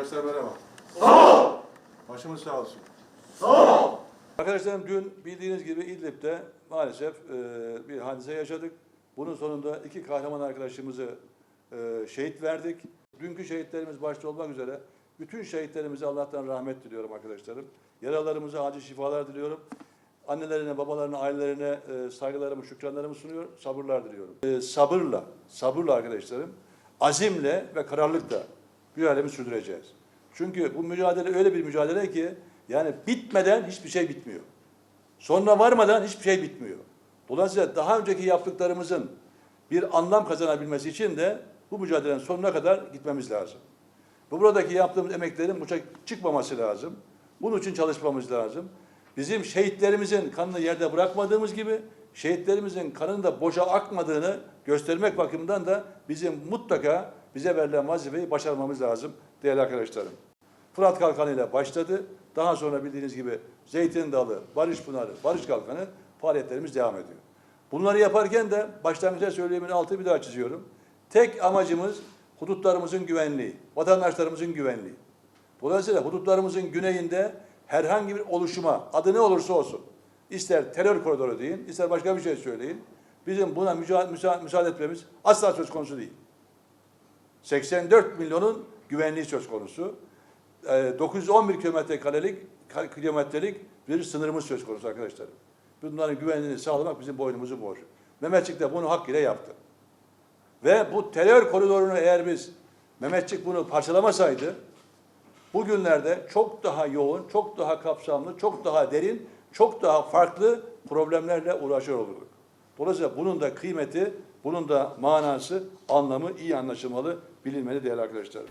Arkadaşlar merhaba. Sağ ol. Başımız sağ olsun. Arkadaşlarım dün bildiğiniz gibi İdlib'de maalesef e, bir hadise yaşadık. Bunun sonunda iki kahraman arkadaşımızı e, şehit verdik. Dünkü şehitlerimiz başta olmak üzere bütün şehitlerimize Allah'tan rahmet diliyorum arkadaşlarım. Yaralarımıza acil şifalar diliyorum. Annelerine, babalarına, ailelerine e, saygılarımı, şükranlarımı sunuyorum. Sabırlar diliyorum. E, sabırla, sabırla arkadaşlarım, azimle ve kararlılıkla mücadelemi sürdüreceğiz. Çünkü bu mücadele öyle bir mücadele ki yani bitmeden hiçbir şey bitmiyor. Sonuna varmadan hiçbir şey bitmiyor. Dolayısıyla daha önceki yaptıklarımızın bir anlam kazanabilmesi için de bu mücadelenin sonuna kadar gitmemiz lazım. Bu buradaki yaptığımız emeklerin boşa çıkmaması lazım. Bunun için çalışmamız lazım. Bizim şehitlerimizin kanını yerde bırakmadığımız gibi şehitlerimizin kanının da boşa akmadığını göstermek bakımından da bizim mutlaka bize verilen vazifeyi başarmamız lazım değerli arkadaşlarım. Fırat Kalkanı ile başladı. Daha sonra bildiğiniz gibi Zeytin Dalı, Barış Pınarı, Barış Kalkanı faaliyetlerimiz devam ediyor. Bunları yaparken de başlangıçta söylediğimin altı bir daha çiziyorum. Tek amacımız hudutlarımızın güvenliği, vatandaşlarımızın güvenliği. Dolayısıyla hudutlarımızın güneyinde herhangi bir oluşuma, adı ne olursa olsun, ister terör koridoru deyin, ister başka bir şey söyleyin, bizim buna müsaade, müsaade etmemiz asla söz konusu değil. 84 milyonun güvenliği söz konusu. Ee, 911 kilometre karelik kilometrelik bir sınırımız söz konusu arkadaşlar. Bunların güvenliğini sağlamak bizim boynumuzun borcu. Mehmetçik de bunu hak ile yaptı. Ve bu terör koridorunu eğer biz Mehmetçik bunu parçalamasaydı bugünlerde çok daha yoğun, çok daha kapsamlı, çok daha derin, çok daha farklı problemlerle uğraşıyor olurduk. Dolayısıyla bunun da kıymeti, bunun da manası, anlamı iyi anlaşılmalı, bilinmeli değerli arkadaşlarım.